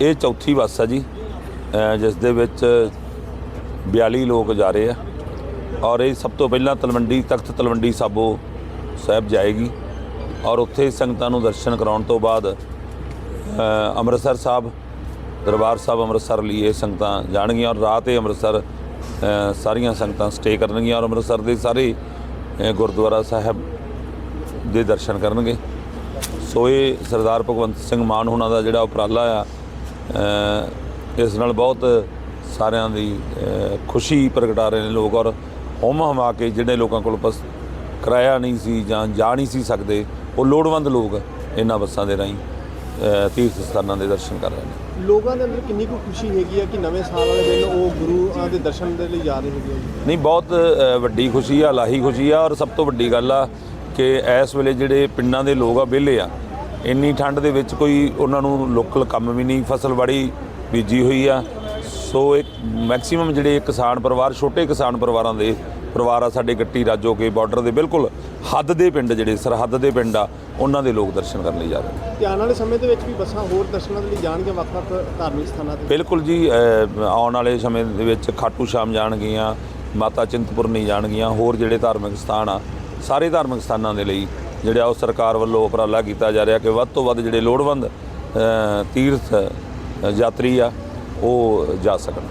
ਇਹ ਚੌਥੀ ਬੱਸ ਹੈ ਜੀ ਜਿਸ ਦੇ ਵਿੱਚ 42 ਲੋਕ ਜਾ ਰਹੇ ਆ। ਔਰ ਇਹ ਸਭ ਤੋਂ ਪਹਿਲਾਂ ਤਲਵੰਡੀ ਤਖਤ ਤਲਵੰਡੀ ਸਾਬੋ ਸਾਹਿਬ ਜਾਏਗੀ। ਔਰ ਉੱਥੇ ਸੰਗਤਾਂ ਨੂੰ ਦਰਸ਼ਨ ਕਰਾਉਣ ਤੋਂ ਬਾਅਦ ਅੰਮ੍ਰਿਤਸਰ ਸਾਹਿਬ, ਦਰਬਾਰ ਸਾਹਿਬ ਅੰਮ੍ਰਿਤਸਰ ਲਈ ਇਹ ਸੰਗਤਾਂ ਜਾਣਗੀਆਂ ਔਰ ਰਾਤ ਇਹ ਅੰਮ੍ਰਿਤਸਰ ਸਾਰੀਆਂ ਸੰਗਤਾਂ ਸਟੇ ਕਰਨਗੀਆਂ ਔਰ ਅੰਮ੍ਰਿਤਸਰ ਦੇ ਸਾਰੇ ਗੁਰਦੁਆਰਾ ਸਾਹਿਬ ਦੇ ਦਰਸ਼ਨ ਕਰਨਗੇ। ਸੋ ਇਹ ਸਰਦਾਰ ਭਗਵੰਤ ਸਿੰਘ ਮਾਨ ਹੁਣਾਂ ਦਾ ਜਿਹੜਾ ਉਪਰਾਲਾ ਆ ਇਸ ਨਾਲ ਬਹੁਤ ਸਾਰਿਆਂ ਦੀ ਖੁਸ਼ੀ ਪ੍ਰਗਟਾ ਰਹੇ ਨੇ ਲੋਕ ਔਰ ਹਮ ਹਮਾ ਕੇ ਜਿਹੜੇ ਲੋਕਾਂ ਕੋਲ ਬਸ ਕਿਰਾਇਆ ਨਹੀਂ ਸੀ ਜਾਂ ਜਾ ਨਹੀਂ ਸੀ ਸਕਦੇ ਉਹ ਲੋੜਵੰਦ ਲੋਕ ਇਹਨਾਂ ਬੱਸਾਂ ਦੇ ਰਾਹੀਂ ਤੀਰਥ ਸਥਾਨਾਂ ਦੇ ਦਰਸ਼ਨ ਕਰ ਰਹੇ ਨੇ। ਲੋਕਾਂ ਦੇ ਅੰਦਰ ਕਿੰਨੀ ਕੁ ਖੁਸ਼ੀ ਹੈਗੀ ਆ ਕਿ ਨਵੇਂ ਸਾਲ ਵਾਲੇ ਦਿਨ ਉਹ ਗੁਰੂ ਦੇ ਦਰਸ਼ਨ ਦੇ ਲਈ ਜਾ ਰਹੇ ਹੈਗੇ ਨਹੀਂ ਬਹੁਤ ਵੱਡੀ ਖੁਸ਼ੀ ਆ ਲਾਹੀ ਖੁਸ਼ੀ ਆ ਔਰ ਸਭ ਤੋਂ ਵੱਡੀ ਗੱਲ ਆ ਕਿ ਇਸ ਵੇਲੇ ਜਿਹੜੇ ਪਿੰਡਾਂ ਦੇ ਲੋਕ ਆ ਵਿਹਲੇ ਆ ਇੰਨੀ ਠੰਡ ਦੇ ਵਿੱਚ ਕੋਈ ਉਹਨਾਂ ਨੂੰ ਲੋਕਲ ਕੰਮ ਵੀ ਨਹੀਂ ਫਸਲਵਾੜੀ ਬੀਜੀ ਹੋਈ ਆ। ਸੋ ਇੱਕ ਮੈਕਸਿਮਮ ਜਿਹੜੇ ਕਿਸਾਨ ਪਰਿਵਾਰ ਛੋਟੇ ਕਿਸਾਨ ਪਰਿਵਾਰਾਂ ਦੇ ਪਰਿਵਾਰ ਆ ਸਾਡੇ ਗੱਟੀ ਰਾਜੋ ਕੇ ਬਾਰਡਰ ਦੇ ਬਿਲਕੁਲ ਹੱਦ ਦੇ ਪਿੰਡ ਜਿਹੜੇ ਸਰਹੱਦ ਦੇ ਪਿੰਡ ਆ ਉਹਨਾਂ ਦੇ ਲੋਕ ਦਰਸ਼ਨ ਕਰਨ ਲਈ ਜਾ ਰਹੇ ਤੇ ਆਉਣ ਵਾਲੇ ਸਮੇਂ ਦੇ ਵਿੱਚ ਵੀ ਬੱਸਾਂ ਹੋਰ ਦਰਸ਼ਨਾਂ ਦੇ ਲਈ ਜਾਣਗੇ ਵੱਖ-ਵੱਖ ਧਾਰਮਿਕ ਸਥਾਨਾਂ ਤੇ? ਬਿਲਕੁਲ ਜੀ ਆਉਣ ਵਾਲੇ ਸਮੇਂ ਦੇ ਵਿੱਚ ਖਾਟੂ ਸ਼ਾਮ ਜਾਣਗੀਆਂ ਮਾਤਾ ਚਿੰਤਪੁਰਨੀ ਜਾਣਗੀਆਂ ਹੋਰ ਜਿਹੜੇ ਧਾਰਮਿਕ ਸਥਾਨ ਆ ਸਾਰੇ ਧਾਰਮਿਕ ਸਥਾਨਾਂ ਦੇ ਲਈ ਜਿਹੜਾ ਉਹ ਸਰਕਾਰ ਵੱਲੋਂ ਉਪਰਾਲਾ ਕੀਤਾ ਜਾ ਰਿਹਾ ਕਿ ਵੱਧ ਤੋਂ ਵੱਧ ਜਿਹੜੇ ਲੋੜਵੰਦ ਤੀਰਥ ਯਾਤਰੀ ਆ, ਉਹ ਜਾ ਸਕਣ।